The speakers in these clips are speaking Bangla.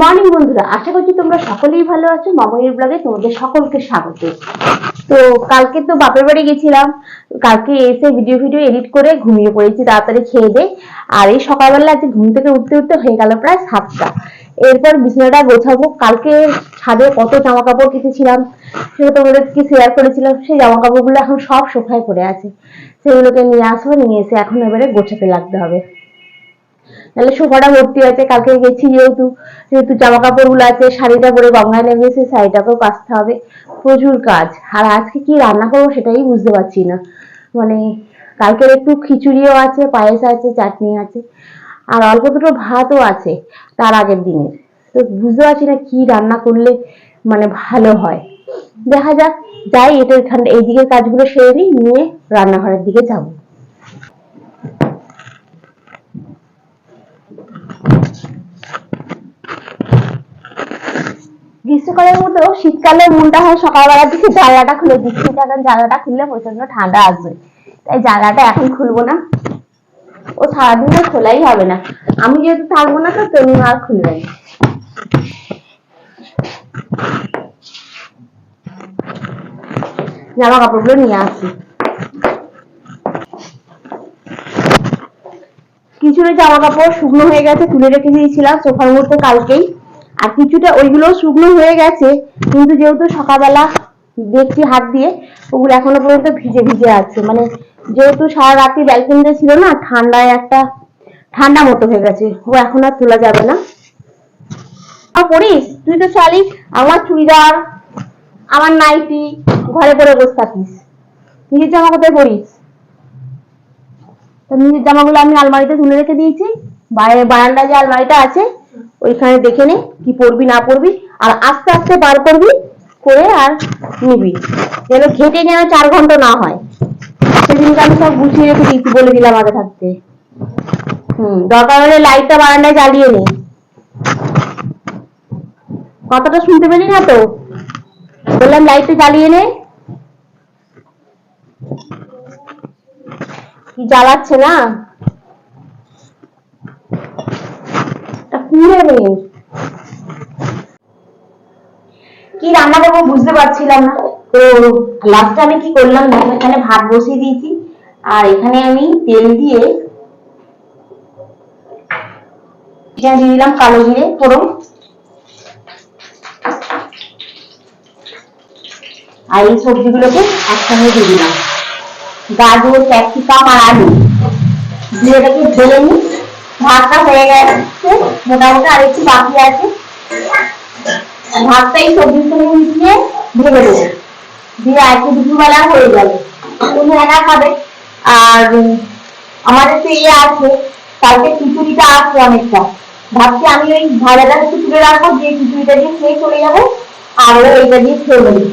মর্নিং বন্ধুরা, আশা করছি তোমরা সকলেই ভালো আছো। মামনির ব্লগে তোমাদের সকলকে স্বাগত। তো কালকে তো বাপের বাড়ি গেছিলাম। কালকে এসে ভিডিও ভিডিও এডিট করে ঘুমিয়ে পড়েছি, তাড়াতাড়ি খেয়ে দে। আর এই সকালবেলা আজকে ঘুম থেকে উঠতে উঠতে হয়ে গেল প্রায় সাতটা। এরপর বিছানাটা গোছাবো। কালকে ছাদে কত জামা কাপড় কেটেছিলাম, সেটা তোমাদেরকে শেয়ার করেছিলাম। সেই জামা কাপড়গুলো এখন সব সোফায় পড়ে আছে। সেগুলোকে নিয়ে আসব, নিয়ে এসে এখন এবারে গোছাতে লাগতে হবে। তাহলে সোফাটা ভর্তি আছে কালকে গেছি যেহেতু যেহেতু জামা কাপড়গুলো আছে, শাড়িটা পরে গঙ্গায় নেমে এসে শাড়িটাকেও কাচতে হবে। প্রচুর কাজ। আর আজকে কি রান্না করব সেটাই বুঝতে পারছি না। মানে কালকের একটু খিচুড়িও আছে, পায়েস আছে, চাটনি আছে, আর অল্প দুটো ভাতও আছে তার আগের দিনের। তো বুঝতে পারছি না কি রান্না করলে মানে ভালো হয়। দেখা যাক, যাই, এটা ঠান্ডা এই দিকের কাজগুলো সেরে নিই, নিয়ে রান্নাঘরের দিকে যাব। গ্রীষ্মকালের মতো শীতকালে মনটা হয় সকালবেলার দিকে জানলাটা খুলে দিচ্ছি কারণ জানলাটা খুললে প্রচণ্ড ঠান্ডা আসবে। তাই জানলাটা এখন খুলবো না। ও সারাদিন আর খোলাই হবে না। আমি যেহেতু থাকব না তো তুমি আর খুলবে না। জামা কাপড়গুলো নিয়ে আসি। কিছুটা জামা কাপড় শুকনো হয়ে গেছে, তুলে রেখে দিয়েছিলাম। সোফার মধ্যে কালকেই। আর কিছুটা ওইগুলো শুকনো হয়ে গেছে, কিন্তু যেহেতু সকালবেলা দেখছি হাত দিয়ে, ওগুলো এখনও পর্যন্ত ভিজে ভিজে আছে। মানে যেহেতু সারা রাত্রি ব্যালকনিতে ছিল না, ঠান্ডায় একটা ঠান্ডা মতো হয়ে গেছে। ও এখন আর তোলা যাবে না। আর পড়িস তুই তো শালি আমার চুড়িদার, আমার নাইটি, ঘরে পরে বসে থাকিস। নিজের জামা কোথায় পরিস? নিজের জামাগুলো আমি আলমারিতে তুলে রেখে দিয়েছি। বাইরে বারান্দায় যে আলমারিটা আছে ওইখানে দেখে নে কি পরবি না পরবি আর আস্তে আস্তে বার করবি করে আর নিবি। যেন ঘেটে যেন চার ঘণ্টা না হয়। সেদিনকে আমি সব গুছিয়ে রেখে দিয়েছি বলে দিলাম আগে থাকতে। হুম, দরকার হলে লাইটটা বারান্দায় জ্বালিয়ে নে। কথাটা শুনতে পেলি না তো? বললাম লাইটটা জ্বালিয়ে নে। কি জ্বালাচ্ছে না তা পুড়ে কি রান্না করব বুঝতে পারছিলাম না। তো লাস্টে আমি কি করলাম এখানে ভাত বসিয়ে দিয়েছি। আর এখানে আমি তেল দিয়ে দিয়ে দিলাম কালো জিরে, ফোড়ন। আর এই সবজিগুলোকে একসঙ্গে দিয়ে দিলাম। গাজর, ক্যাপসিকাম আর আলু। দিয়ে এটাকে ঢেলে নিই। ভাতটা হয়ে গেছে, মোটামুটি আর একটু বাকি আছে। ভাতটা এই সবজির সঙ্গে মিশিয়ে ভেঙে দেবো দিয়ে আজকে দুপুরবেলা হয়ে যাবে। তুমি একা খাবে। আর আমাদের তো ইয়ে আছে, কালকে খিচুড়িটা আছে অনেকটা। ভাবছি আমি ওই ভাজাটা একটু তুলে রাখব, দিয়ে খিচুড়িটা দিয়ে খেয়ে চলে যাব, আর ও এইটা দিয়ে খেয়ে নেবে।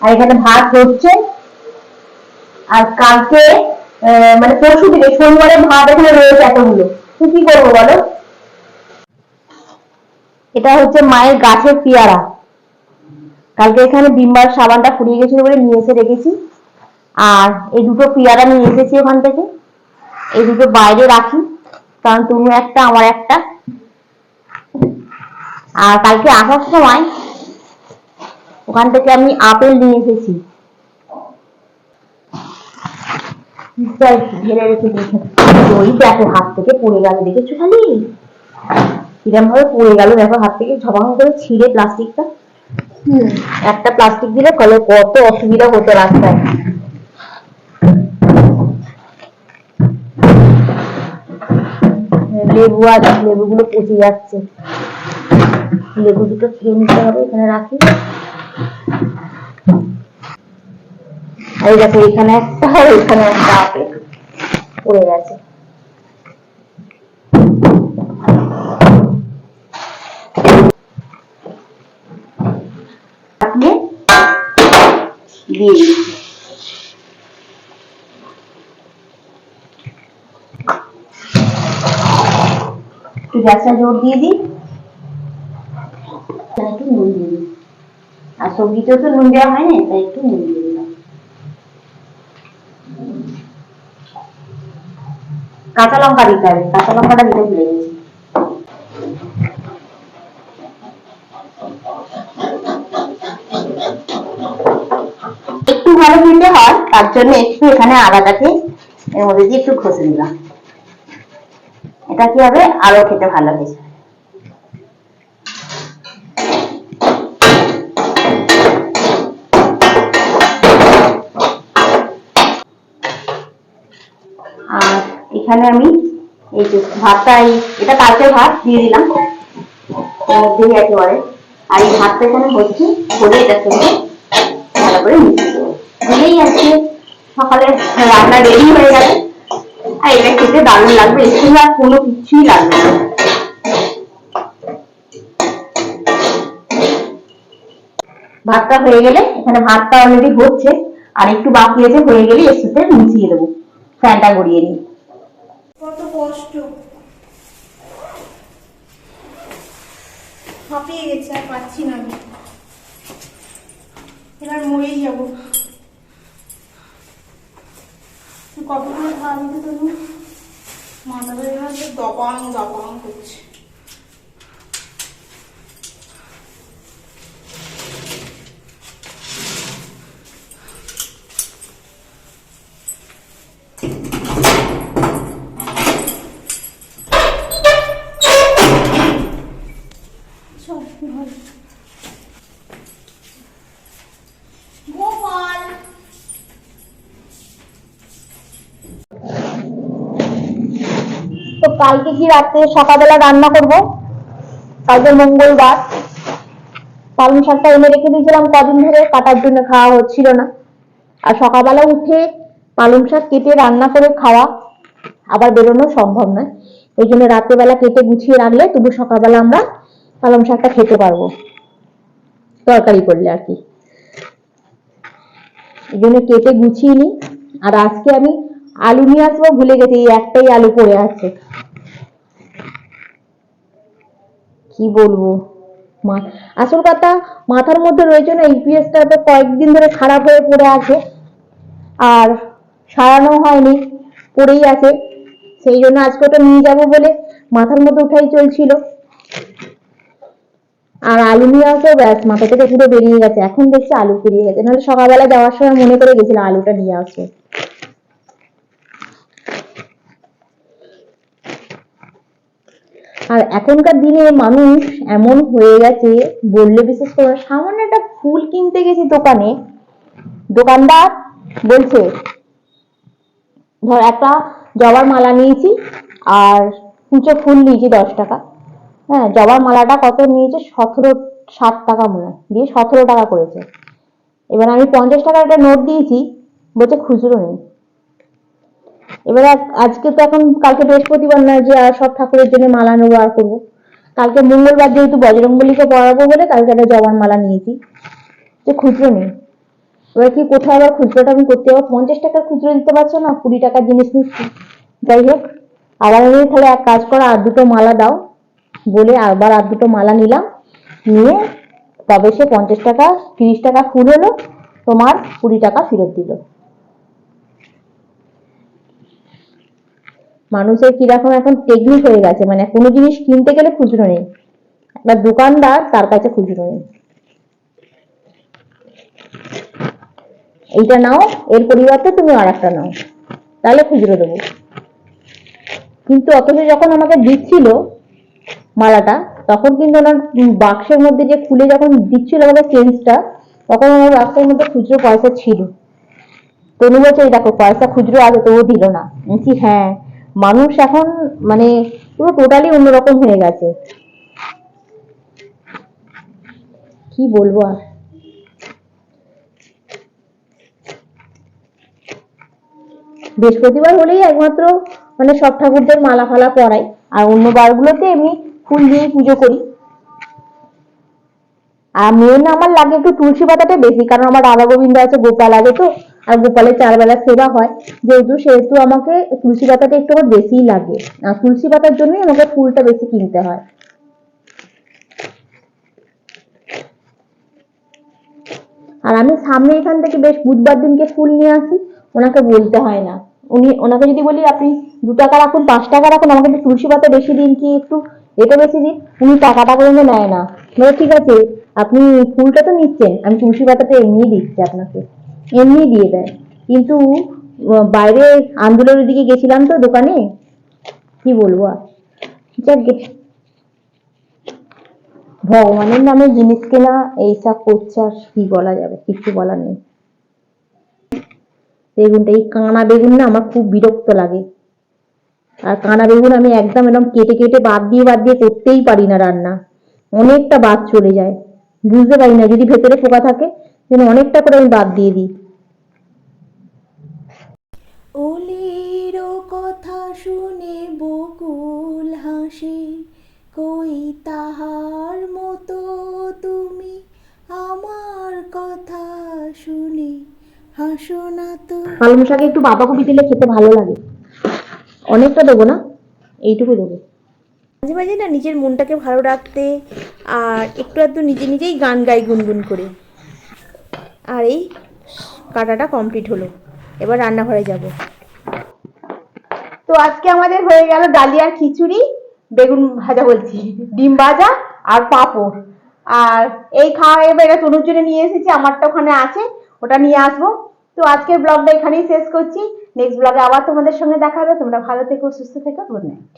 আর এখানে ভাত হচ্ছে। আর কালকে মানে পরশু থেকে সোমবারে ভাত এখানে রয়েছে এতগুলো। তুই কি করব বলো? এটা হচ্ছে মায়ের গাছের পেয়ারা। কালকে এখানে বিম্বার সাবানটা ফুরিয়ে গেছিল বলে নিয়ে এসে রেখেছি। আর এই দুটো পেয়ারা নিয়ে এসেছি ওখান থেকে। এই দুটো বাইরে রাখি, কারণ তুমি একটা, আমার একটা। আর কালকে আসার সময় ওখান থেকে আমি আপেল নিয়ে এসেছি। ঢেলে রেখে দিয়েছে। ওই দেখো হাত থেকে পড়ে গেল দেখেছ খালি? কিরম ভাবে পড়ে গেল দেখো হাত থেকে ঝপাং করে ছিঁড়ে প্লাস্টিকটা। একটা প্লাস্টিক দিলে কত অসুবিধা হতো রাস্তায়। লেবু আছে লেবুগুলো পচে যাচ্ছে। লেবু দুটো খেয়ে নিতে হবে এখানে রাখি। আর এই দেখো এখানে একটা আর এখানে একটা আপেল পড়ে গেছে আপনি দিয়ে দিচ্ছি একটু গ্যাসটা জোর দিয়ে দিই এখানে একটু নুন দিয়ে দিই আর সবজিতে তো নুন দেওয়া হয় না তাই একটু নুন দিয়ে দিলাম। কাঁচা লঙ্কা দিতে হবে, কাঁচা লঙ্কাটা দিতে ভুলে গেছি। একটু ভালো দিতে হয়, তার জন্য একটু এখানে আদাটাকে এর মধ্যে দিয়ে একটু ঘষে দিলাম। এটা কি হবে? আরও খেতে ভালো হয়েছে। এখানে আমি এই যে ভাতটা, এই এটা কালকে ভাত দিয়ে দিলাম। এর একেবারে। আর এই ভাতটা এখানে হচ্ছে করে এটা সঙ্গে ভালো করে মিশিয়ে দেবো। আজকে সকালে রান্না রেডি হয়ে গেছে। আর এটা খেতে দারুণ লাগবে। একটু আর কোনো কিছুই লাগবে না। ভাতটা হয়ে গেলে এখানে ভাতটা অলরেডি হচ্ছে। আর একটু বাকি আছে, হয়ে গেলে এর সাথে মিশিয়ে দেবো। ফ্যানটা গড়িয়ে নিই। কত কষ্ট। হাঁপিয়ে গেছে, আর পাচ্ছি না আমি। এবার মরেই যাব। কতগুলো ভাবতে তুমি? মাথা হচ্ছে দপাং দপাং করছে চল ঘরে। গোপাল তো কালকে কি রাত্রে সকালবেলা রান্না করব? কালকে মঙ্গলবার। পালং শাকটা এনে রেখে দিয়েছিলাম, কদিন ধরে কাটার জন্য খাওয়া হচ্ছিল না। আর সকালবেলা উঠে পালং শাক কেটে রান্না করে খাওয়া আবার বেরোনো সম্ভব নয়। ওই জন্য রাত্রেবেলা কেটে গুছিয়ে রাখলে তবু সকালবেলা আমরা পালং শাকটা খেতে পারব। তরকারি করলে আর কি। এই জন্য কেটে গুছিয়ে নিই। আর আজকে আমি আলু নিয়ে আসব, ভুলে গেছি, এই একটাই আলু পড়ে আছে। কি বলব? আসল কথা, মাথার মধ্যে রয়েছে না ইউপিএসটা তো কয়েকদিন ধরে খারাপ হয়ে পড়ে আছে, আর সারানো হয়নি, পড়েই আছে। সেই জন্য আজকে ওটা নিয়ে যাব বলে মাথার মধ্যে উঠাই চলছিল। আর আলু নিয়ে আসো ব্যাস, মাথা থেকে পুরো বেরিয়ে গেছে। এখন দেখছি আলু ফুরিয়ে গেছে। নাহলে সকালবেলা যাওয়ার সময় মনে করে গেছিল আলুটা নিয়ে আসো আর এখনকার দিনে মানুষ এমন হয়ে গেছে, বললে বিশেষ করে, সামান্য একটা ফুল কিনতে গেছি দোকানে, দোকানদার বলছে, ধর একটা জবার মালা নিয়েছি আর কুচো ফুল নিয়েছি দশ টাকা। হ্যাঁ জবার মালাটা কত নিয়েছে? সতেরো সাত টাকা মনে দিয়ে সতেরো টাকা করেছে। এবার আমি পঞ্চাশ টাকার একটা নোট দিয়েছি, বলছে খুচরো নেই। এবার আজকে তো এখন, কালকে বৃহস্পতিবার নয় যে সব ঠাকুরের জন্য মালা নেব আর করব। কালকে মঙ্গলবার যেহেতু বজরংবলীকে পড়াবো বলে, কালকে একটা জবার মালা নিয়েছি। যে খুচরো নেই। এবার কি, কোথায় আবার খুচরোটা আমি করতে যাব? পঞ্চাশ টাকার খুচরো দিতে পারছ না? কুড়ি টাকার জিনিস নিচ্ছি। যাই হোক, আবার আমি তাহলে এক কাজ করো, আর দুটো মালা দাও। বলে আবার আর দুটো মালা নিলাম। নিয়ে তবে সে পঞ্চাশ টাকা, তিরিশ টাকা ফুল হলো, তোমার কুড়ি টাকা ফেরত দিল। মানুষের কীরকম এখন টেকনিক হয়ে গেছে মানে কোনো জিনিস কিনতে গেলে খুচরো নেই। একটা দোকানদার তার কাছে খুচরো নেই। এইটা নাও, এর পরিবর্তে তুমি আর একটা নাও, তাহলে খুচরো দেবো। কিন্তু অথচ যখন আমাকে দিচ্ছিল মালাটা, তখন কিন্তু ওনার বাক্সের মধ্যে যে খুলে যখন দিচ্ছিল আমাদের চেঞ্জটা তখন আমার বাক্সের মধ্যে খুচরো পয়সা ছিল। তনু বলছে দেখো, পয়সা খুচরো আছে, তবুও দিল না। বলছি হ্যাঁ। মানুষ এখন মানে পুরো টোটালি অন্যরকম হয়ে গেছে। কি বলব আর? বৃহস্পতিবার হলেই একমাত্র মানে সব ঠাকুরদের মালা ফালা পরাই। আর অন্য বারগুলোতে এমনি ফুল দিয়ে পুজো করি। আর মেন আমার লাগে একটু তুলসী পাতাটা বেশি, কারণ আমার রাধা গোবিন্দ আছে, গোপাল আছে, তো আর গোপালের চার বেলা সেবা হয়। যেহেতু সেহেতু আমাকে তুলসী পাতাটা একটু আমার বেশিই লাগে। আর তুলসী পাতার জন্যই আমাকে ফুলটা বেশি কিনতে হয়। আর আমি সামনে এখান থেকে বেশ বুধবার দিনকে ফুল নিয়ে আসি, ওনাকে বলতে হয় না। উনি, ওনাকে যদি বলি, আপনি দু টাকা রাখুন, পাঁচ টাকা রাখুন, আমাকে একটু তুলসী পাতা বেশি দিন কি একটু এটা বেশি দিন? উনি টাকাটা পর্যন্ত নেয় না। ঠিক আছে, আপনি ফুলটা তো নিচ্ছেন, আমি তুলসী পাতাটা এমনিই দিচ্ছি আপনাকে। এমনিই দিয়ে দেয়। কিন্তু বাইরে আন্দোলনের দিকে গেছিলাম তো দোকানে, কি বলব আর? যাক ভগবানের নামে জিনিস কেনা, এইসব করছে আর কি বলা যাবে? কিছু বলার নেই। বেগুনটা, এই কাঁনা বেগুন না আমার খুব বিরক্ত লাগে। আর কাঁনা বেগুন আমি একদম এরকম কেটে কেটে বাদ দিয়ে বাদ দিয়ে করতেই পারি না রান্না। অনেকটা বাদ চলে যায়। বুঝতে পারি না, যদি ভেতরে পোকা থাকে যেন অনেকটা করে আমি বাদ দিয়ে দিই। ওলির কথা শুনে বকুল হাসি কই তাহার মতো তুমি আমার কথা শুনে হাসো না তো। পালং শাকে একটু বাঁধাকপি দিলে খেতে ভালো লাগে। অনেকটা দেবো না? এইটুকু দেবো। মাঝে মাঝে না নিজের মনটাকে ভালো রাখতে আর একটু আধটু নিজে নিজেই গান গাই গুনগুন করে। আর এই কাটাটা কমপ্লিট হলো। এবার রান্নাঘরে যাব। তো আজকে আমাদের হয়ে গেল ডালিয়ার খিচুড়ি, বেগুন ভাজা বলছি, ডিম ভাজা আর পাঁপড়। আর এই খাওয়া এবার এটা তনুর জন্য নিয়ে এসেছি, আমারটা ওখানে আছে, ওটা নিয়ে আসব। তো আজকের ব্লগটা এখানেই শেষ করছি। নেক্সট ব্লগে আবার তোমাদের সঙ্গে দেখা হবে, তোমরা ভালো থেকো, সুস্থ থেকো গুড নাইট